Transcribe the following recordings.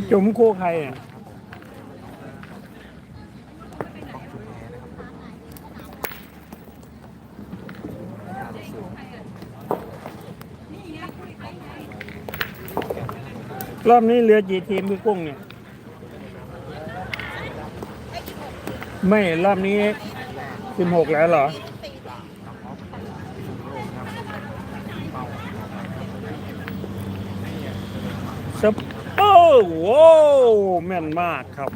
พี่จุ๋มคู่ใครอะรอบนี้เหลือกี่ทีมพี่กุ้งเนี่ย ไม่รอบนี้สิบหกแล้วเหรอสปเป อร์โว้วแม่นมากครับ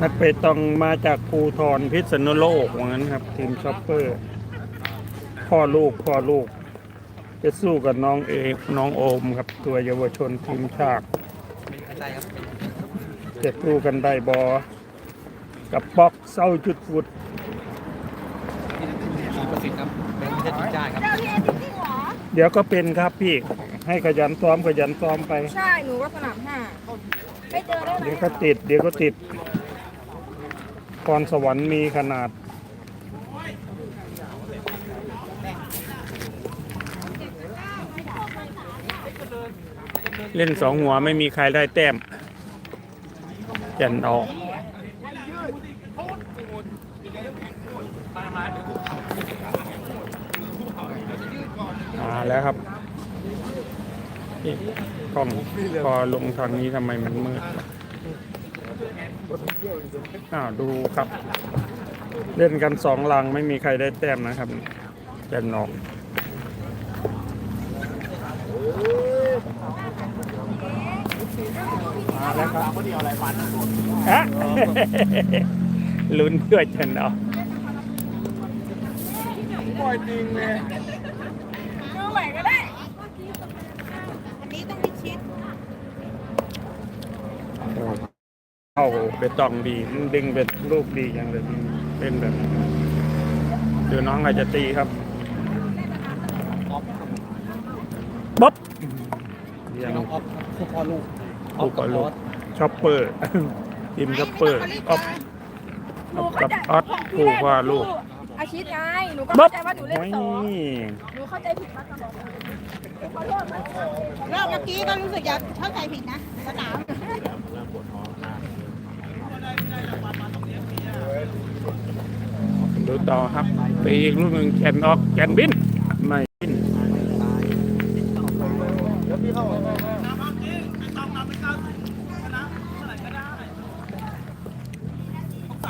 นักเปตองมาจากภูทรพิษณุโลกว่างั้นครับ ทีมช็อปเปอร์ พ่อลูกพ่อลูก จะสู้กับน้องเอกน้องโอมครับ ตัวเยาวชนทีมชาติใช่ครับจะสู้กันได้บอ กับป๊อกเศร้าจุดฟุดสี่เปอร์เซ็นต์ครับแบงค์ไม่ใช่ทีมชาติครับเจ้าพี่เอ็นจริงเหรอเดี๋ยวก็เป็นครับพี่ ให้ขยันซ้อมขยันซ้อมไป ใช่หนูก็สนามห้าไปเจอได้ไหมเดี๋ยวก็ติด เดี๋ยวก็ติดพรสวรรค์มีขนาด เล่นสองหัวไม่มีใครได้แต้มแก่นออกมาแล้วครับ นี่กล้องพอลงทางนี้ทำไมมันมืดอ้าวดูครับ เล่นกันสองลังไม่มีใครได้แต้มนะครับแก่นอกมาแล้วครับพอดีอะไรฟันฮะลุ้นเพื่อจะนาะปล่อยจริงเลย ไปตองดีมันดึงเป็นลูกดีอย่างเลยเป็นแบบเดี๋ยวน้องอาจจะตีครับบ๊อบยังน้องออฟคู่พ่อลูกคู่พ่อลูกช็อปเปอร์ทีมช็อปเปอร์ออฟหนูกัเข้าบใจออสคู่ว่าลูกอาชีพไงหนูก็บ๊อเข้าบใจว่าหนูเล่นโอ้ยสองหนูเข้าใจผิดมาตลอดขอโทษนะรอบเมื่อกี้ก็รู้สึกจะเข้าใจผิดนะสนาม ดูต่อครับไปอีกลูกหนึ่งแกนออกแกนบินไม่บินสา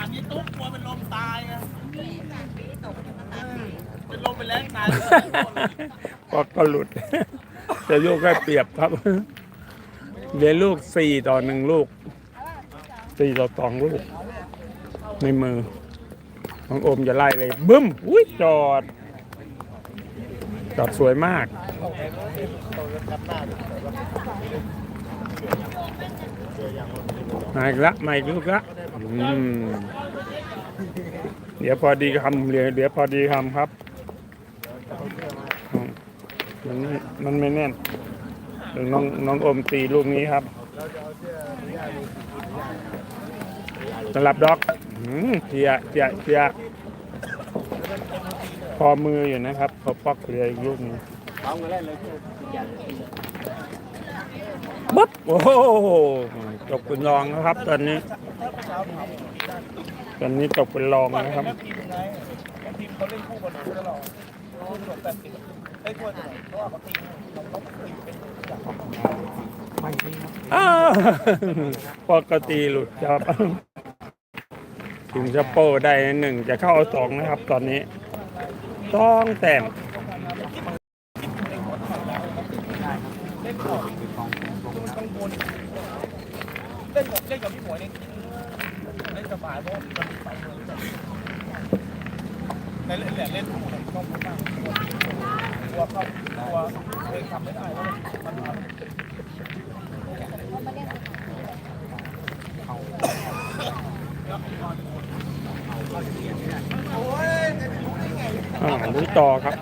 รนี้ตุ๊กกลัวเป็นลมตายไงเป็นลมเป็นแรงตายก็ก็หลุด แต่ลูกก็เปรียบครับเหลือลูกสี่ต่อหนึ่งลูกสี่ต่อสองลูก ในมือ ของโอมจะไล่เลยบึ้มอุ้ยจอด จอดสวยมากมาอีกละมาอีกลูกละเดี๋ยวพอดีคำเดี๋ยวเดี๋ยวพอดีคำครับ มันไม่มันไม่แน่นน้องน้องอมตีลูกนี้ครับสำหรับด็อก อืมเทียเทียเทียพอมืออยู่นะครับพอป๊อกเหลืออีกลูกหนึงบุ๊บโอ้โหตกเป็นรองนะครับ ตอนนี้ ตอนนี้ตกเป็นรองนะครับทีมยังไงทีมเขาเล่นคู่กันตลอดคู่จบแปดสิบไอ้คู่ไหนเพราะว่าเขาตีเราต้องตีเป็นไม่ไม่ครับอ้าวปกติหลุดครับ ถึงจะโปได้หนึ่งจะเข้าเอาสองนะครับ ตอนนี้ต้องแต้มเล่นก่อนกังวลเล่นกับเล่นกับพี่หมวยนี่เล่นสบายเพราะมันมีสองมือในเล่นเล่นคู่เนี่ยต้องพูดมากกลัวเข้ากลัวเองทำไม่ได้เพราะมันมันอ่า ลุยต่อครับ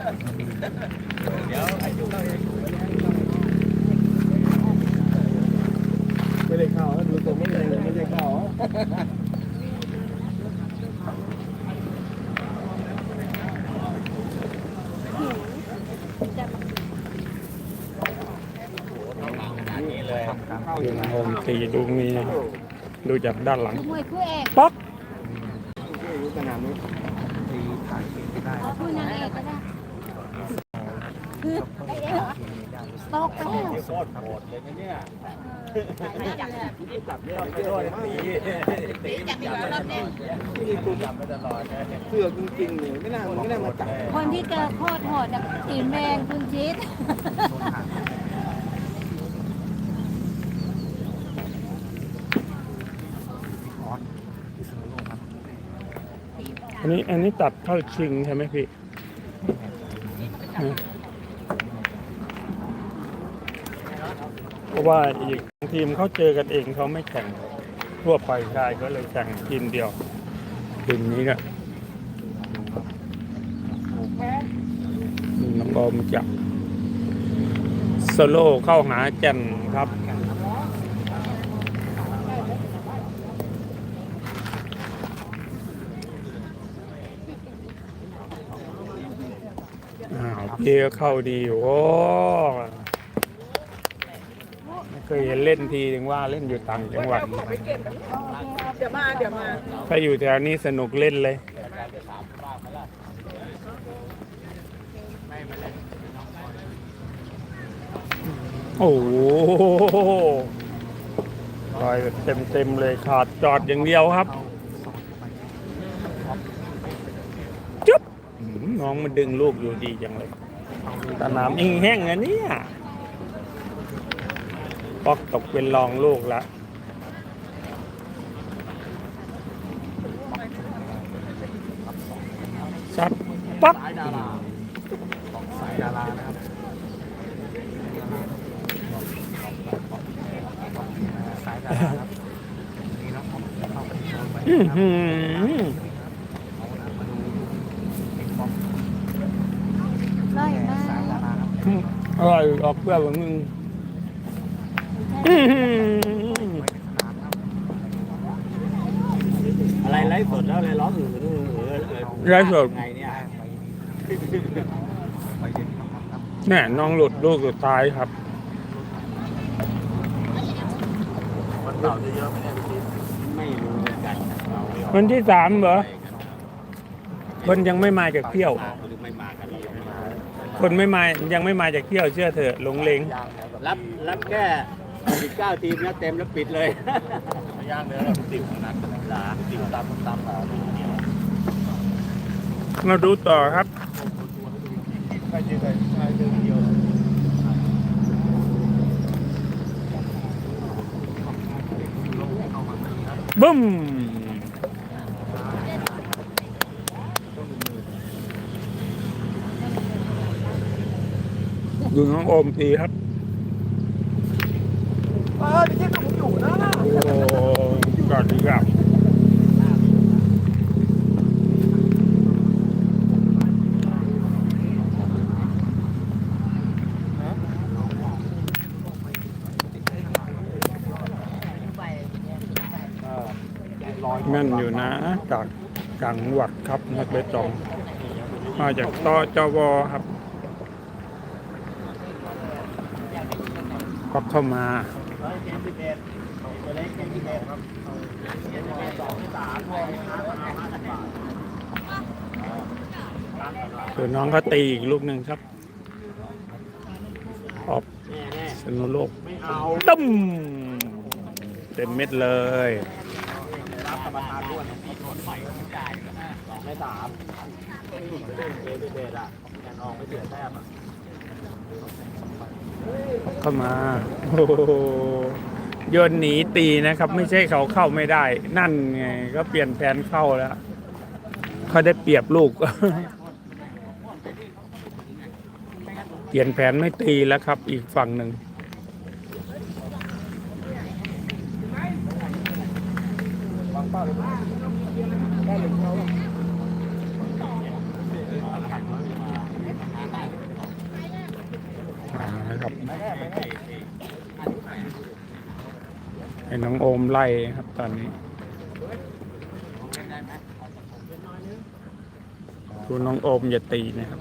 ไม่ได้เข้าดูตัวไม่เลยไม่ได้เข้าเเลยดูน้องโอมตีดูมีดูจากด้านหลังมวยคู่เอก ป๊อกสนามนี้ตีถ่ายคลิปได้คู่นางเอกก็ได้คือไอ้เอ๋เหรอตกไปแล้วโคตรโหดเลยนะเนี่ยจับเลยจับเรื่องไม่โดนตีตีจับไม่ได้ที่กูจับมาตลอดเลยเสือกจริงๆเลยไม่น่าไม่น่ามาจับคนที่เจอโคตรโหดอะตีนแมงคุณชิด นนี้อันนี้ตัดเข้าชิงใช่ไหมพี่เพราะว่าอีกทีมเขาเจอกันเองเขาไม่แข่งทั่วไปใช่ก็เลยแข่งทีมเดียวทีมนี้ก็น้องอมจับโซโล่เข้าหาแจันครับ อ้าวพี่ก็เข้าดียวโอ้ไม่เคยเห็นเล่นทีถึงว่าเล่นอยู่ต่างจังหวัด เดี๋ยวมาเดี๋ยวมาถ้าอยู่แถวนี้สนุกเล่นเลยโอ้โหลอยเต็มเต็มๆเลยขาดจอดอย่างเดียวครับจุ๊บน้องมันดึงลูกอยู่ดีจังเลย สนามอิงแห้งอันนี้ป๊อกตกเป็นรองลูกแล้วซัดปั๊บสายดาราของสายดารานะครับสายดาราครับนี่นะผมเข้าไปชมไป อื้อหือ ไล่มา สายดาราครับ อร่อยออกเปรี้ยวของมึงอื้อหืออะไรไลฟ์สดแล้วอะไรร้องอืออืออือเออไร้สด ไงเนี่ยแน่น้องหลุดลูกสุดท้ายครับ วันเสาร์จะเยอะไหมเนี่ยพี่ไม่รู้เหมือนกันเราวันที่สามเหรอคนยังไม่มาจากเที่ยว หรือไม่มากันเรายังไม่มา คนไม่มายังไม่มาจากเที่ยวเชื่อเถอะหลงเลงรับรับแค่19ทีมนะเต็มแล้วปิดเลยย่างเนื้อติ่วนัดหลาติ่วตามตามหามาดูต่อครับใครเจอใครใครเจอเดียวบึ้ม ดูน้องโอมตีครับเออพี่เจ๊กับผมอยู่นะโอ้กอดดีครับแม่นอยู่นะจากจังหวัดครับนักเบตองมาจากตจวครับ ก็เข้ามาส่วนน้องเขาตีอีกลูกหนึ่งครับ ออกสนุโลกตึ้มเต็มเม็ดเลยสองในสามหลุดไปเล่นเบสอะแอนออกไม่เสียแต้มอะ เข้ามาโอ้โยนหนีตีนะครับ ไม่ใช่เขาเข้าไม่ได้ นั่นไงก็เปลี่ยนแผนเข้าแล้วเขาได้เปรียบลูก เปลี่ยนแผนไม่ตีแล้วครับ อีกฝั่งหนึ่งอ่านะ ครับ ให้น้องโอมไล่ครับตอนนี้ดูน้องโอมอย่าตีนะครับ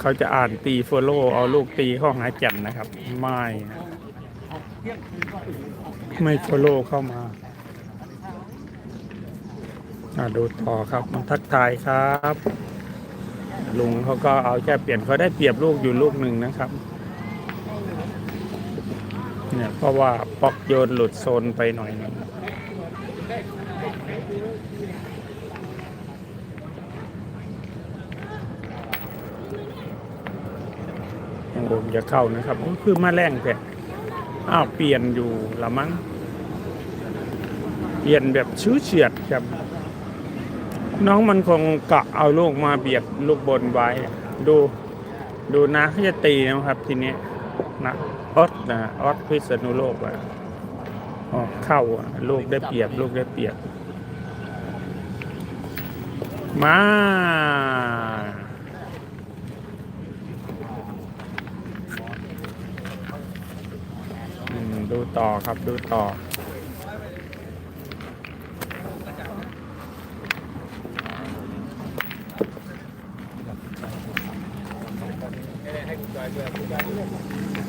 เขาจะอ่านตีโฟโลเอาลูกตีเข้าหาแก่นนะครับ ไม่นะไม่โฟโลเข้ามาอ่าดูต่อครับมาทักทายครับ ลุงเขาก็เอาแค่เปลี่ยนเขาได้เปรียบลูกอยู่ลูกหนึ่งนะครับเนี่ยเพราะว่าปอกโยนหลุดโซนไปหน่อยหนึงยังโอมจะเข้านะครับก็คือมาแรงแต่อ้าวเปลี่ยนอยู่ละมั้ง เปลี่ยนแบบชื้อเฉียดครับ น้องมันคงกะเอาลูกมาเบียดลูกบนไว้ ดู ดูนะเขาจะตีนะครับทีนี้นะออสนะออสพิษณุโลกอะอ๋อเข้าลูกได้เปรียบ ลูกได้เปรียบ มาดูต่อครับดูต่อ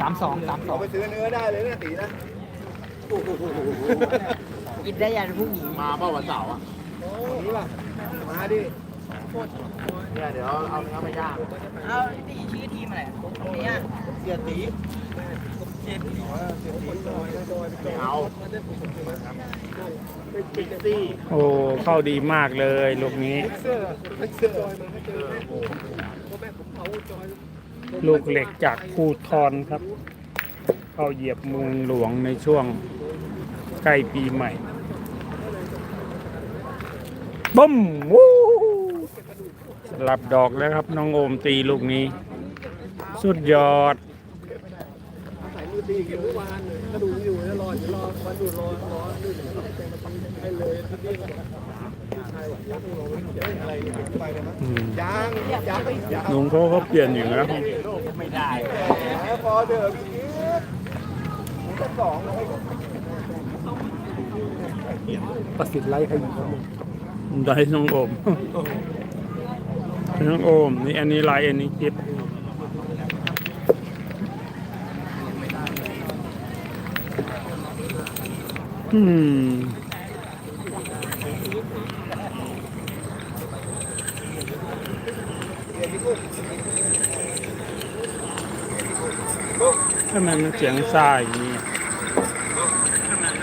สามสองสามสองไปซื้อเนื้อได้เลยเนี่ยตีนะกินได้ยันผู้หญิงมาเมื่อวันเสาร์อะนี่ป่ะมาดิเนี่ยเดี๋ยวเอาเนื้อไปย่างเอาตีชื่อทีมอะไรเนี่ยเสียตีไม่เอาปิกซี่โอ้เข้าดีมากเลยลูกนี้ ลูกเหล็กจากคูทอนครับ เข้าเหยียบเมืองหลวงในช่วงใกล้ปีใหม่บึ้มวู้สลับดอกแล้วครับ น้องโอมตีลูกนี้ สุดยอดตีกันเมื่อวานกระดูกอยู่แล้วรออยู่รอวันดูรอรอดูให้เลยที่อะไรนี่ไปเล ยมั้ยอืมยังยังยังลุงเขาก็เปลี่ยนอยู่แล้วไม่ได้พอเดิมพี่ผมก็สองเลยประสิทธิ์ไล่ให้อยู่ได้น้องโอมน้องโอมนี่อันนี้ไลน์อันนี้คลิปอืม ทำไมมันเสียงซ่าอย่างนี้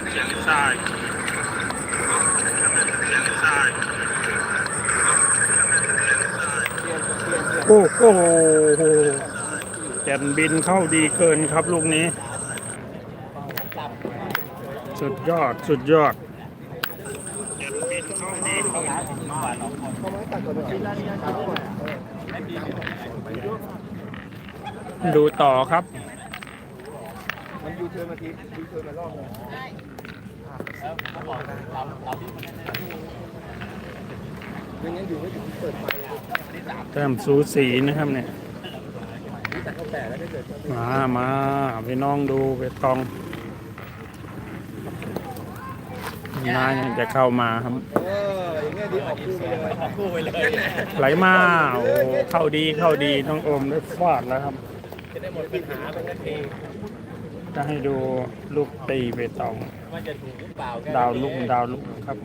เสียงซ่าอย่างนี้โอ้โหแก่นบินเข้าดีเกินครับลูกนี้ สุดยอดสุดยอดดูต่อครับ มันยูเทิร์นมาทียูเทิร์นมารอบนึงไม่งั้นอยู่ไม่ถึงเปิดไฟแต้มสูสีนะครับเนี่ยแต่เขาแปะแล้วได้เกิดมามาไปน้องดูไปตองนายังจะเข้ามาครับเอออย่างเงี้ยดีออกคู่ไปเลยออกคู่ไปเลยไหลมาโอ้เข้าดีเข้าดีน้องอมได้ฟาดแล้วครับจะได้หมดปัญหาเป็นนาที จะให้ดูลูกตีไปตองว่าจะถูกหรือเปล่าดาวลูกดาวลูกครับ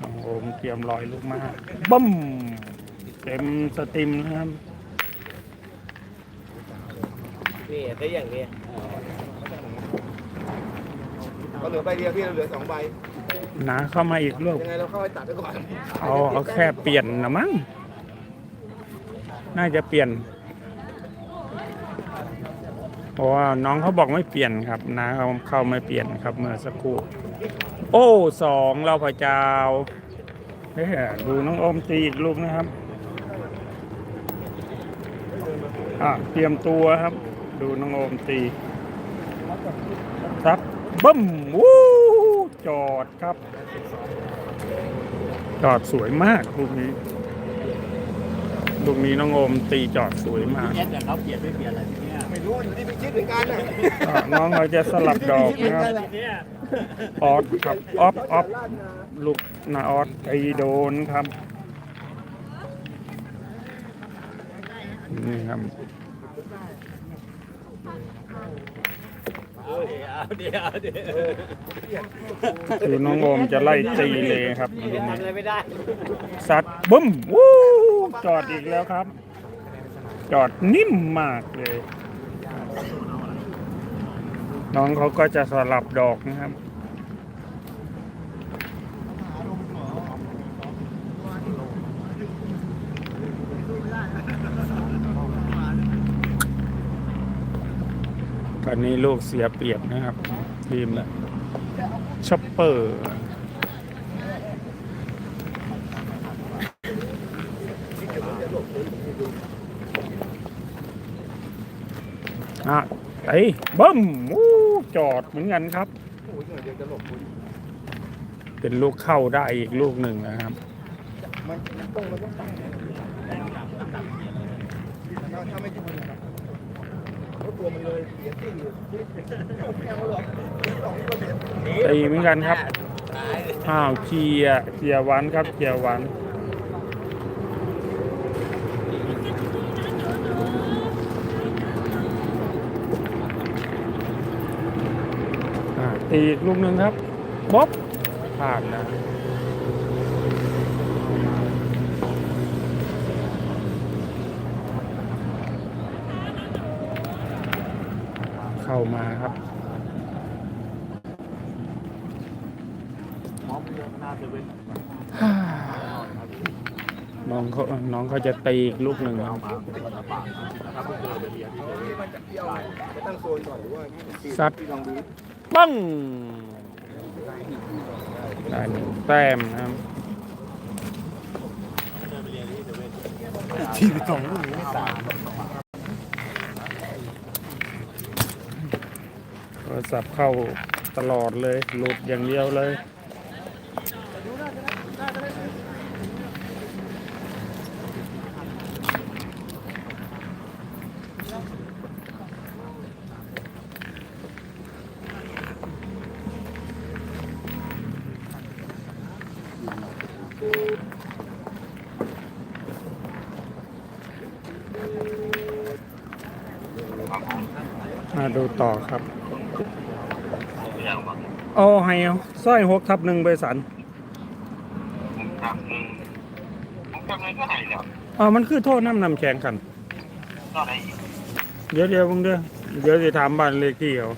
น้องโอมเตรียมลอยลูกมาบึ้มเต็มสตรีมนะครับนี่ได้อย่างนี้ก็เหลือใบเดียวพี่เราเหลือสองใบหนาเข้ามาอีกลูกยังไงเราเข้าไปตัดไปก่อนเอาเอาแค่เปลี่ยนนะมั้งน่าจะเปลี่ยน เพราะว่าน้องเขาบอกไม่เปลี่ยนครับนะเขาเข้าไม่เปลี่ยนครับเมื่อสักครู่ โอ้สองเราพระเจ้าเฮ้ยดูน้องอมตีอีกลูกนะครับอะเตรียมตัวครับ ดูน้องอมตีครับบึ้มวู้จอดครับ จอดสวยมากลูกนี้ลูกนี้น้องโอมตีจอดสวยมากเอสเขาเปลี่ยนไม่เปลี่ยนอะไร ไม่รู้อยู่ที่พิชิตเหมือนกันน่ะอะน้องเขาจะสลับดอกนะครับออสครับออฟออฟลูกนาออสตีโดนครับนี่ครับเอาเดี๋ยวเดี๋ยวคือน้องโอมจะไล่ตีเลยครับลูกนี้ทำอะไรไม่ได้ซัดบึ้มวู้จอดอีกแล้วครับ จอดนิ่มมากเลย น้องเขาก็จะสลับดอกนะครับตอนนี้ลูกเสียเปรียบนะครับทีมละช็อปเปอร์อะไอ้บึ้มวู้ จอดเหมือนกันครับ โอ้ยเดี๋ยวจะหลบคุณเป็นลูกเข้าได้อีกลูกหนึ่งนะครับ มันมันต้องมันต้องตั้งถ้าถ้าไม่ถึงรถตัวมันเลยเสียที่อยู่แค่เขาหรอกสองก็เสียตีเหมือนกันครับอ้าวเกียร์เกียร์หวันครับเกียร์หวัน ตีอีกลูกหนึ่งครับบ๊อบผ่านนะเข้ามาครับน้องเขาน้องเขาจะตีอีกลูกหนึ่งครับมันจะเอาซัดองดู ปังได้หนึ่งแต้มนะครับทีสองลูกไม่สามโทรศัพท์เข้าตลอดเลย หลุดอย่างเดียวเลย มาดูต่อครับ โอ้ให้เอาสร้อยหกทับหนึ่งใบสันอ๋อมันคือโทษน้ำนำแข็งกัน เดี๋ยวเดี๋ยวมึงเด้อเดี๋ยวจะถามบ้านเลขที่เขา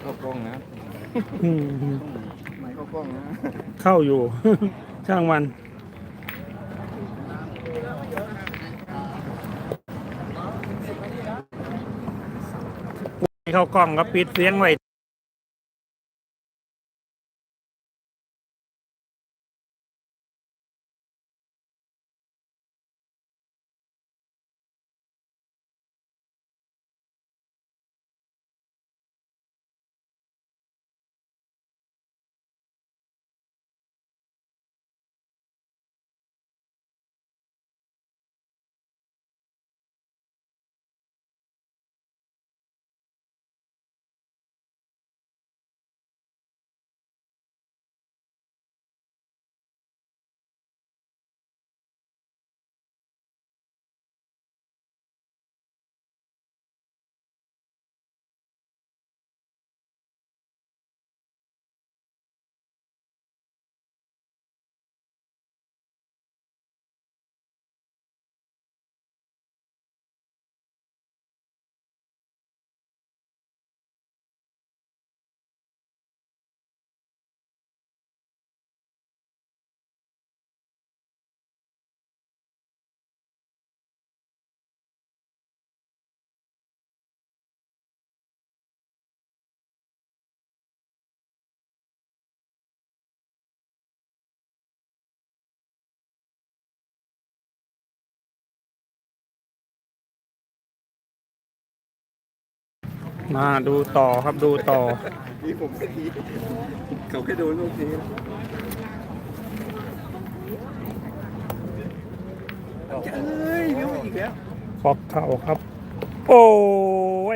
เข้ากล้องนะอืมไม่เข้ากล้องนะ เข้าอยู่ ช่างมัน เข้ากล้องก็ปิดเสียงไว้ มาดูต่อครับดูต่อ นี่ผมแค่ทีเขาแค่โดนลูกทีนะเฮ้ยเลี้ยวอีกแล้วฟอกเข้าครับ โอ้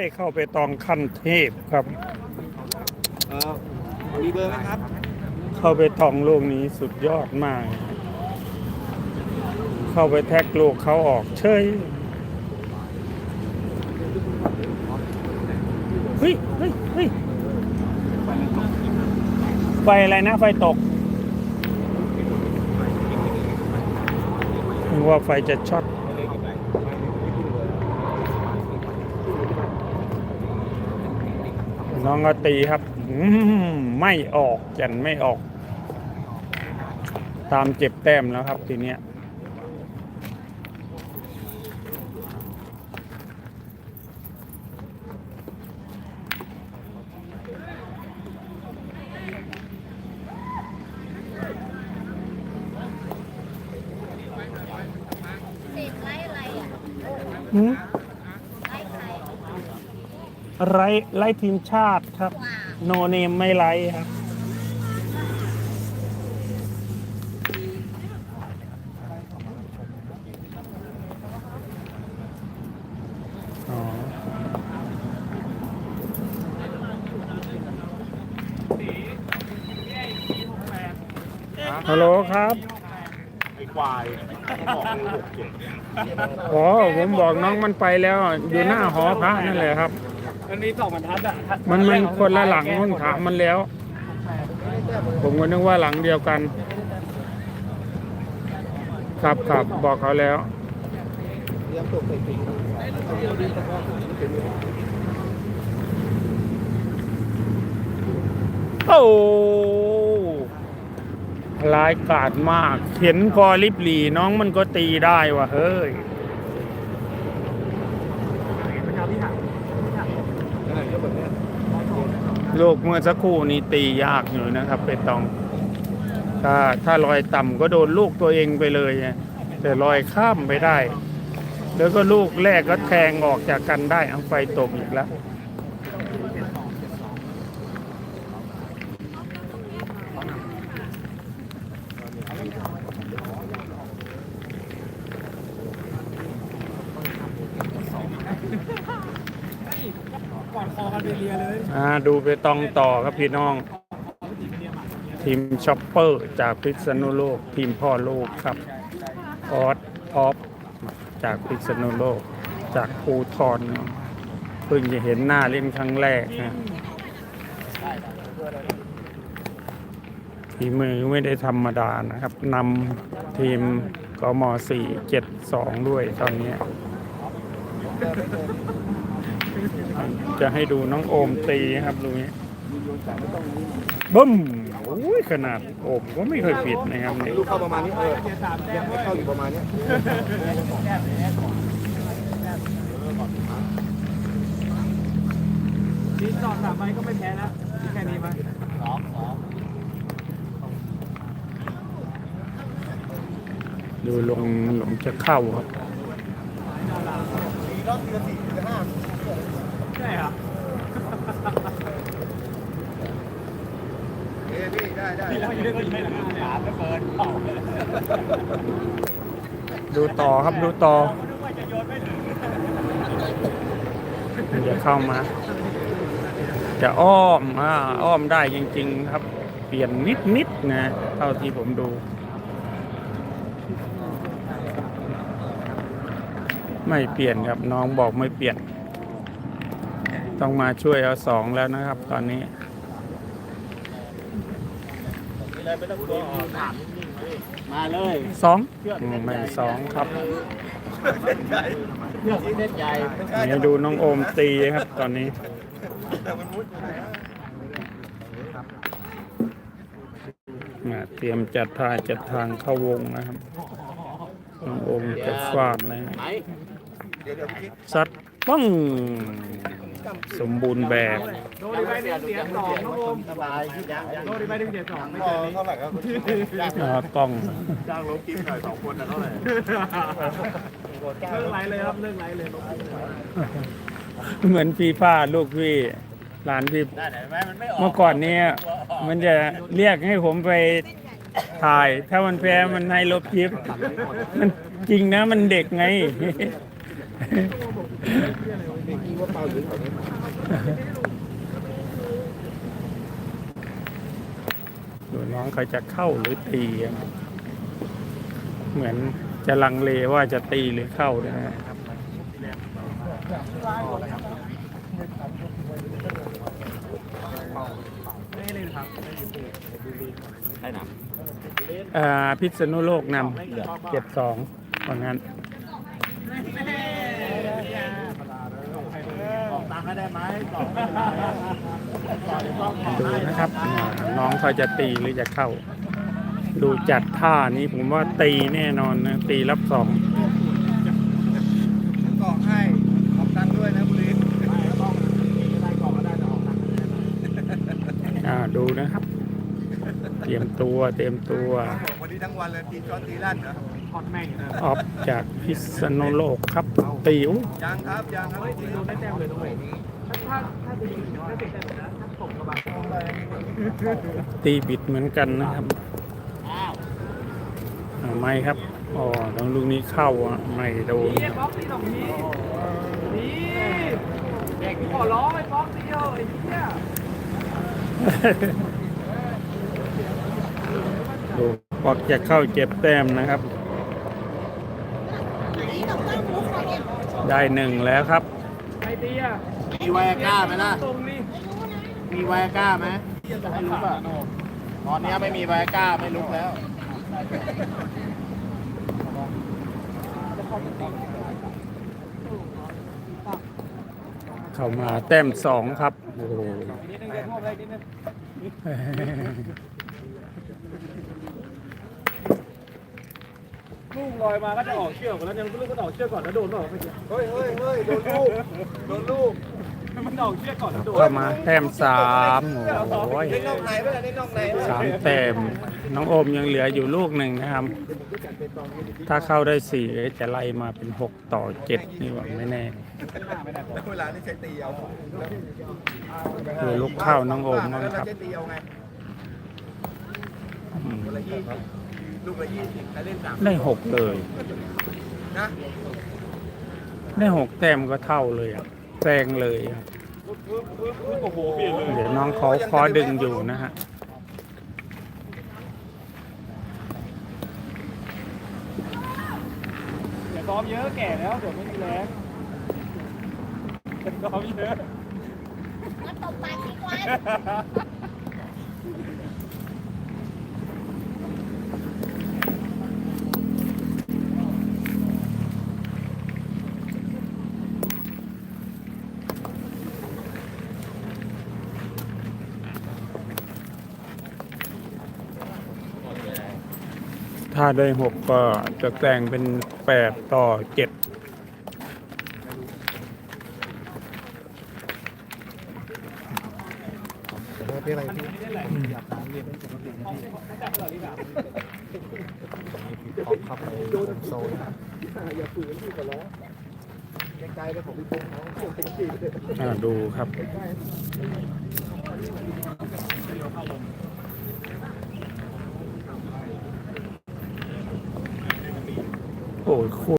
ยเข้าไปตองขั้นเทพครับ เออมีเบอร์ไหมครับ เข้าไปตองลูกนี้สุดยอดมาก เข้าไปแท็กลูกเขาออกเฉย เฮ้ยเฮ้ยเฮ้ยไฟอะไรนะ ไฟตกนึกว่าไฟจะช็อตน้องก็ตีครับไม่ออกแก่นไม่ออก ตามเจ็บแต้มแล้วครับทีเนี้ย เศษไล่อะไรอะ หืม ไล่ใคร ไรไล่ทีมชาติครับว้าโนเนมไม่ไล่ครับอ๋อฮัลโหลครับ ไอ้ควายบอกเลยหกเจ็ด อ๋อ ผมบอกน้องมันไปแล้ว อยู่หน้าหอพระนั่นแหละครับ มันมีสองบรรทัดอะมันมันคนละหลังมันถามมันแล้ว ผมก็นึกว่าหลังเดียวกัน ครับครับบอกเขาแล้วเตรียมตกใส่ปีกเอาเดียวดีตะกอนเป็นโอ้ลายกาดมาก เห็นพอลิบหลีน้องมันก็ตีได้ว่ะเฮ้ย อะไรก็แบบนี้ ลูกเมื่อสักครู่นี้ตียากอยู่นะครับไปตอง ถ้าถ้าลอยต่ำก็โดนลูกตัวเองไปเลยไงแต่ลอยข้ามไปได้ แล้วก็ลูกแรกก็แทงออกจากกันได้อังไฟตกอีกแล้ว ก่อนคอกันไปเรียเลย อ่าดูไปตองต่อครับพี่น้อง ทีมช็อปเปอร์จากพิษณุโลก ทีมพ่อลูกครับออสออฟจากพิษณุโลก จากภูทรเพิ่งจะเห็นหน้าเล่นครั้งแรกนะทีมือไม่ได้ธรรมดานะครับนำทีมกม472 ด้วยตอนนี้ จะให้ดูน้องโอมตีครับดูนี้บึ้มโอ้ยขนาดโอมก็ไม่เคยผิดนะครับเนี่ยลูกเข้าประมาณนี้เออเนี่ยให้เข้าอยู่ประมาณนี้นี่จอดสามใบก็ไม่แพ้นะแค่นี้มั้ยสองสองดูลงหลงจะเข้าครับ สี่รอบทีละสี่ทีละห้าใช่ครับเอ้พี่ได้ได้แล้วยังไม่ได้หาไม่เปิดดูต่อครับดูต่อจะเข้ามา จะอ้อมอ่าอ้อมได้จริง ๆ ครับ เปลี่ยนนิดนิดๆนะเท่าที่ผมดู ไม่เปลี่ยนครับน้องบอกไม่เปลี่ยน ต้องมาช่วยเอาสองแล้วนะครับ ตอนนี้มาเลยสองอืมไม่สองครับเลือกเล่นใหญ่นี่ดูน้องโอมตีครับตอนนี้มาเตรียมจัดท่าจัดทางเข้าวงนะครับน้องโอมจะฟาดนะครับไหนเดี๋ยวเดี๋ยวพี่ซัดปัง สมบูรณ์แบบ โดนไปหนึ่งเสียสองน้องโอมสบายโดนไปหนึ่งเสียสองไม่พอเกินนี้เท่าไหร่ครับอ่ากล้องจ้างลบกิฟต์หน่อยสองคนนะเท่าไหร่เลิกไลฟ์เลยครับเลิกไลฟ์เลยเหมือนฟีฟ่าลูกพี่หลานพี่เมื่อก่อนเนี้ยมันจะเรียกให้ผมไปถ่าย ถ้ามันแพ้มันให้ลบคลิปมันจริงนะมันเด็กไง ดูน้องเขาจะเข้าหรือตี เหมือนจะลังเลว่าจะตีหรือเข้านะฮะอ่าพิษณุโลกนำเจ็ดสองว่างั้น ออกตังค์ให้ได้ไหมต่อดูนะครับอ่าน้องเขาจะตีหรือจะเข้า ดูจัดท่านี้ผมว่าตีแน่นอนนะ ตีรับสองกล่องให้ออกตังค์ด้วยนะบุรีได้กล่องก็ได้แต่ออกตังค์อ่าดูนะครับ เตรียมตัวเตรียมตัววันนี้ทั้งวันเลยตีช้อนตีลั่นเหรอทอดแม่งอยู่นะออฟจากพิษณุโลกครับตีอู้ยังครับยังครับจริงโดนได้แต้มเลยตรงไหน นี้ถ้าถ้าถ้าจะยิงถ้าติดแต่นะถ้าตกกระบะตีบิดเหมือนกันนะครับอ่าไม่ครับอ๋อทางลูกนี้เข้าอะไม่โดนนี่บล็อกนี่ตรงนี้นี่เด็กขอร้องไอ้บล็อกเดียวไอ้เหี้ยดูปอกจะเข้าเจ็บแต้มนะครับนี่ต้องตั้งมุกเขาเนี่ยได้หนึ่งแล้วครับไอ้เตี้ย มีไวอาก้าไหมล่ะตรงนี้มีไวอาก้าไหมไม่รู้ป่ะตอนนี้ไม่มีไวอาก้าไม่ลุกแล้วเข้ามาแต้มสองครับโอ้โหนิดนึงเดี๋ยวพวกอะไรนิดนึงลูกลอยมาก็จะออกเชือกก่อนแล้วยังลูกก็ออกเชือกก่อนแล้วโดนหรอเมื่อกี้เฮ้ยเฮ้ยเฮ้ยโดนลูก โดนลูกมันออก เชือกก่อนแล้วโดนเข้ามาแต้มสามโอ้ยสามแต้มน้องโอมยังเหลืออยู่ลูกหนึ่งนะครับ ถ้าเข้าได้สี่จะไล่มาเป็นหกต่อเจ็ดนี่หว่าไม่แน่เวลาที่ใช้ตีเอาดูลูกเข้าน้องโอมแล้บ้างวครับไงอืมคนละยี่สิบลูกละยี่สิบใครเล่นสามได้หกเลยนะได้หกแต้มก็เท่าเลยอะ แซงเลยอะโอ้โหเปลี่ยนเลยเดี๋ยวน้องเขาคอดึงอยู่นะฮะอย่าซ้อมเยอะแก่แล้วเดี๋ยวไม่มีแรงอย่าซ้อมเยอะมันตบปากทิ้งไว้ ถ้าได้หกก็จะแซงเป็นแปดต่อเจ็ด